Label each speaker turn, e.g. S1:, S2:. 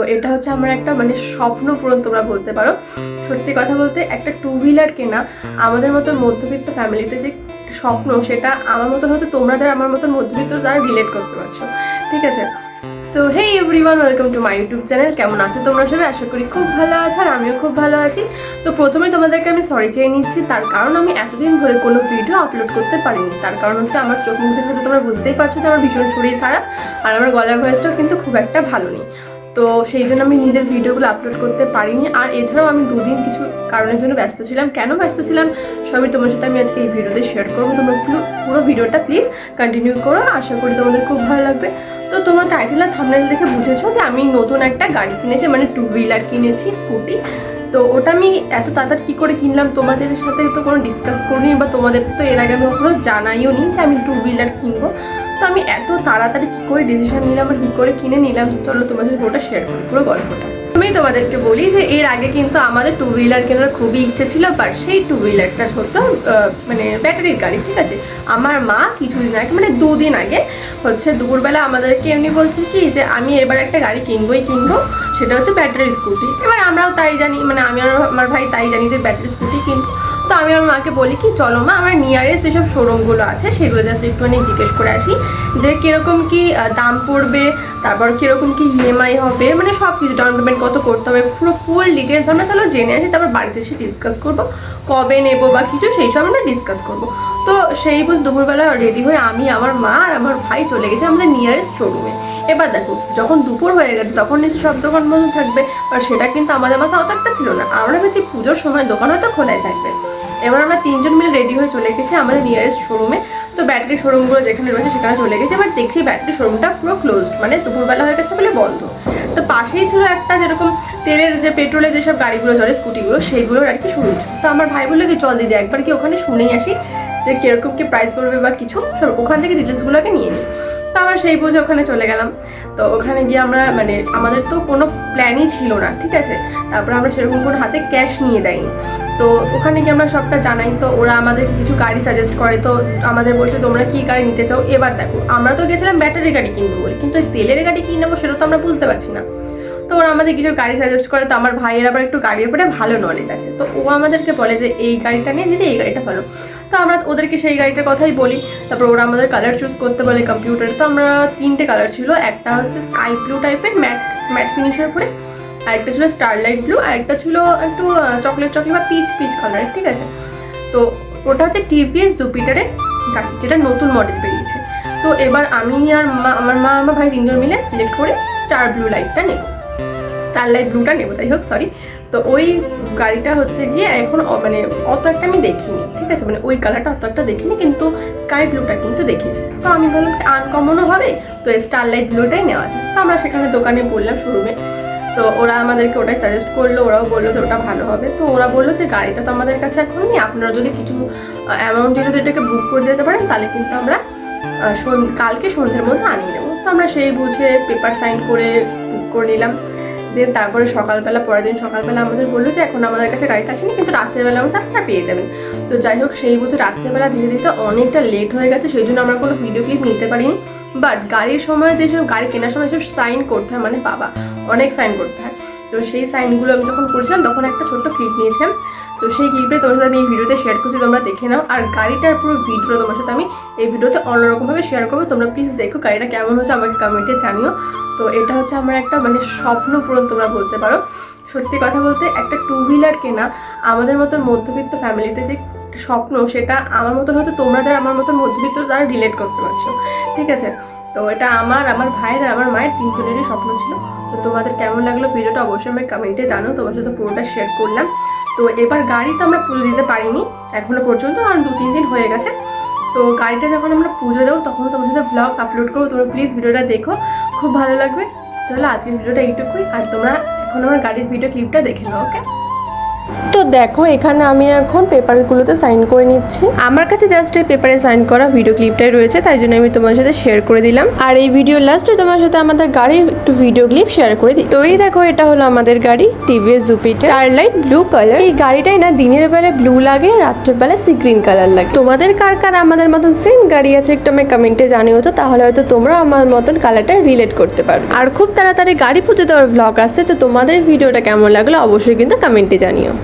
S1: তো এটা হচ্ছে আমার একটা মানে স্বপ্ন পূরণ তোমরা বলতে পারো। সত্যি কথা বলতে একটা টু হুইলার কেনা আমাদের মতো মধ্যবিত্ত ফ্যামিলিতে যে স্বপ্ন সেটা আমার মতন হয়তো তোমরা যারা আমার মতন মধ্যবিত্ত যারা রিলেট করতে পারছ। ঠিক আছে? So hey everyone welcome to my YouTube channel কেমন আছো তোমরা সবাই? আশা করি খুব ভালো আছো আর আমিও খুব ভালো আছি। তো প্রথমে তোমাদেরকে আমি সরি চেয়ে নিচ্ছি, তার কারণ আমি এতদিন ধরে কোনো ভিডিও আপলোড করতে পারিনি। তার কারণ হচ্ছে আমার চোখ মুখ দেখে তো তোমরা বুঝতেই পারছ যে আমার ভীষণ শরীর খারাপ আর আমার গলার ভয়েসটাও কিন্তু খুব একটা ভালো নেই। তো সেই জন্য আমি নিজের ভিডিওগুলো আপলোড করতে পারিনি। আর এছাড়াও আমি দুদিন কিছু কারণের জন্য ব্যস্ত ছিলাম। কেন ব্যস্ত ছিলাম সবই তোমার সাথে আমি আজকে এই ভিডিওতে শেয়ার করব। তোমরা পুরো ভিডিওটা প্লিজ কন্টিনিউ করো। আশা করি তোমাদের খুব ভালো লাগবে। তো তোমার টাইটেল আর থামনেল দেখে বুঝেছ যে আমি নতুন একটা গাড়ি কিনেছি মানে টু হুইলার কিনেছি স্কুটি তো ওটা আমি এত তাড়াতাড়ি কী করে কিনলাম তোমাদের সাথে তো কোনো ডিসকাস করিনি বা তোমাদের তো এর আগে আমি কখনো জানাইও নি যে আমি টু হুইলার কিনবো। তো আমি এত তাড়াতাড়ি কী করে ডিসিশন নিলাম আর কী করে কিনে নিলাম? চলো তোমাদের পুরোটা শেয়ার করি, পুরো গল্পটা। আমি তোমাদেরকে বলি যে এর আগে কিন্তু আমাদের টু হুইলার কেনার খুবই ইচ্ছে ছিল বাট সেই টু হুইলারটা হতো মানে ব্যাটারির গাড়ি, ঠিক আছে? আমার মা কিছুদিন আগে মানে দুদিন আগে হচ্ছে দুপুরবেলা আমাদেরকে এমনি বলছে কি যে, আমি এবার একটা গাড়ি কিনবোই কিনবো, সেটা হচ্ছে ব্যাটারি স্কুটি এবার আমরাও তাই জানি মানে আমি আর আমার ভাই তাই জানি যে ব্যাটারি স্কুটি কিনবো। তো আমি আমার মাকে বলি কি, চলো মা, আমার নিয়ারেস্ট যেসব শোরুমগুলো আছে, সেগুলো জাস্ট একটুখানি জিজ্ঞেস করে আসি যে কীরকম কি দাম পড়বে, তারপর কীরকম কি ইএমআই হবে মানে সব কিছু ডাউন পেমেন্ট কত করতে হবে, পুরো ফুল ডিটেলস আমরা তাহলে জেনে আসি, তারপর বাড়িতে এসে ডিসকাস করব, কবে নেব বা কিছু, সেই সব আমরা ডিসকাস করব। তো সেই বুঝ দুপুরবেলা রেডি হয়ে আমি, আমার মা আর আমার ভাই চলে গেছে আমাদের নিয়ারেস্ট শোরুমে এবার দেখো, যখন দুপুর হয়ে গেছে, তখন নিশ্চয়ই সব দোকান বন্ধ থাকবে, আর সেটা কিন্তু আমাদের মাথা অত একটা ছিল না। আমরা ভেবেছি পুজোর সময় দোকান হয়তো খোলাই থাকবে। এবার আমরা তিনজন মিলে রেডি হয়ে চলে গেছি আমাদের নিয়ারেস্ট শোরুমে তো ব্যাটারি শোরুমগুলো যেখানে রয়েছে সেখানে চলে গেছি। এবার দেখছি ব্যাটারি শোরুমটা পুরো ক্লোজড মানে দুপুরবেলা হয়ে গেছে বলে বন্ধ। তো পাশেই ছিল একটা যেরকম তেলের যে পেট্রোলের যেসব গাড়িগুলো চলে স্কুটিগুলো সেইগুলোর আর কি শুরু তো আমার ভাই বলল কি, চল দিদি, একবার কি ওখানে শুনেই আসি যে কীরকম কি প্রাইস পড়বে বা কিছু। ওখান থেকে ডিটেলসগুলোকে নিয়ে নিই। তো আমরা সেই বুঝে ওখানে চলে গেলাম। তো ওখানে গিয়ে আমরা মানে আমাদের তো কোনো প্ল্যানই ছিল না, ঠিক আছে? তারপর আমরা সেরকম কোনো হাতে ক্যাশ নিয়ে যাইনি। তো ওখানে গিয়ে আমরা সবটা জানাই, তো ওরা আমাদের কিছু গাড়ি সাজেস্ট করে, তো আমাদের বলছে, তোমরা কী গাড়ি নিতে চাও? এবার দেখো, আমরা তো গেছিলাম ব্যাটারি গাড়ি কিনবো বলে, কিন্তু তেলের গাড়ি কিনে নেব সেটা তো আমরা বুঝতে পারছি না। তো ওরা আমাদের কিছু গাড়ি সাজেস্ট করে, তো আমার ভাইয়ের আবার একটু গাড়ির উপরে ভালো নলেজ আছে। তো ও আমাদেরকে বলে যে, এই গাড়িটা নিয়ে দিদি, এই গাড়িটা ভালো। তো আমরা ওদেরকে সেই গাড়িটার কথাই বলি। তারপর ওরা আমাদের কালার চুজ করতে বলে কম্পিউটারে তো আমরা তিনটে কালার ছিল, একটা হচ্ছে স্কাই ব্লু টাইপের ম্যাট ম্যাট ফিনিশের উপরে আরেকটা ছিল স্টারলাইট ব্লু আরেকটা ছিল একটু চকলেট চকলেট বা পিচ পিচ কালার ঠিক আছে? তো ওটা হচ্ছে টিভিএস জুপিটারের গাড়ি, যেটা নতুন মডেল বেরিয়েছে। তো এবার আমি আর মা, আমার মা, আমার ভাই তিনজন মিলে সিলেক্ট করে স্টার ব্লু লাইটটা নেব। স্টারলাইট ব্লুটা নেব, যাই হোক সরি তো ওই গাড়িটা হচ্ছে গিয়ে এখন মানে অত একটা আমি দেখিনি, ঠিক আছে? মানে ওই কালারটা অত একটা দেখিনি, কিন্তু স্কাই ব্লুটা কিন্তু দেখেছি তো আমি বললাম আনকমনও হবে, তো স্টারলাইট ব্লুটাই নেওয়া যায় তো আমরা সেখানে দোকানে বললাম শোরুমে তো ওরা আমাদেরকে ওটাই সাজেস্ট করল, ওরাও বলল যে ওটা ভালো হবে। তো ওরা বলল যে গাড়িটা তো আমাদের কাছে এখন নেই, আপনারা যদি কিছু অ্যামাউন্ট যদি এটাকে বুক করে যেতে পারেন, তাহলে কিন্তু আমরা কালকে সন্ধ্যের মধ্যে আনিয়ে নেব। তো আমরা সেই বুঝে পেপার সাইন করে বুক করে নিলাম। দেন তারপরে সকালবেলা, পরের দিন সকালবেলা আমাদের বলল যে এখন আমাদের কাছে গাড়িটা আসেনি, কিন্তু রাত্রেবেলা আমাদের আপনারা পেয়ে যাবেন। তো যাই হোক, সেই বুঝে রাত্রেবেলা ধীরে ধীরে অনেকটা লেট হয়ে গেছে, সেই জন্য আমরা কোনো ভিডিও ক্লিপ নিতে পারিনি। বাট গাড়ির সময় যেসব গাড়ি কেনার সময় যেসব সাইন করতে হয় মানে বাবা, অনেক সাইন করতে হয়। তো সেই সাইনগুলো আমি যখন করছিলাম, তখন একটা ছোট্ট ক্লিপ নিয়েছিলাম। তো সেই ক্লিপে তোমার সাথে আমি এই ভিডিওতে শেয়ার করছি, তোমরা দেখে নাও। আর গাড়িটার পুরো ভিডিও তোমার সাথে আমি এই ভিডিওতে অন্যরকমভাবে শেয়ার করব। তোমরা প্লিজ দেখো গাড়িটা কেমন হচ্ছে আমাকে কমেন্টে জানিও। তো এটা হচ্ছে আমার একটা মানে স্বপ্ন পূরণ তোমরা বলতে পারো। সত্যি কথা বলতে একটা টু হুইলার কেনা আমাদের মতন মধ্যবিত্ত ফ্যামিলিতে যে স্বপ্ন সেটা আমার মতন হয়তো তোমরা যারা আমার মতন মধ্যবিত্ত যারা রিলেট করতে পারছ। ঠিক আছে? তো এটা আমার আমার ভাইয়ের আমার মায়ের তিনজনেরই স্বপ্ন ছিল। তো তোমাদের কেমন লাগল ভিডিওটা অবশ্যই আমি কমেন্টে জানো তোমার সাথে পুরোটা শেয়ার করলাম। তো এবার গাড়ি তো আমরা পুজো দিতে পারিনি, এখনও পর্যন্ত, কারণ দু তিন দিন হয়ে গেছে। তো গাড়িটা যখন আমরা পুজো দেবো তখন তোমার সাথে ব্লগ আপলোড করব, তোমরা প্লিজ ভিডিওটা দেখো। খুব ভালো লাগবে। চলো আজকের ভিডিওটা এইটুকুই, আর তোমরা এখন আমার গাড়ির ভিডিও ক্লিপটা দেখে নাও ওকে তো দেখো, এখানে আমি এখন পেপারগুলোতে সাইন করে নিচ্ছি। আমার কাছে জাস্ট এই পেপারে সাইন করা ভিডিও ক্লিপটাই রয়েছে, তাই জন্য আমি তোমার সাথে শেয়ার করে দিলাম। আর এই ভিডিও লাস্টে তোমার সাথে আমাদের গাড়ির একটু ভিডিও ক্লিপ শেয়ার করে দিই তো এই দেখো, এটা হলো আমাদের গাড়ি TVS Jupiter starlight blue colour এই গাড়িটাই না, দিনের বেলা ব্লু লাগে, রাত্রের বেলা সি গ্রিন কালার লাগে। তোমাদের কার কার আমাদের মতন সেম গাড়ি আছে একটু আমি কমেন্টে জানিও তো, তাহলে হয়তো তোমরা আমার মতন কালারটা রিলেট করতে পারো। আর খুব তাড়াতাড়ি গাড়ি পুজো দেওয়ার ব্লগ আসছে, তো তোমাদের ভিডিওটা কেমন লাগল অবশ্যই কিন্তু কমেন্টে জানিও।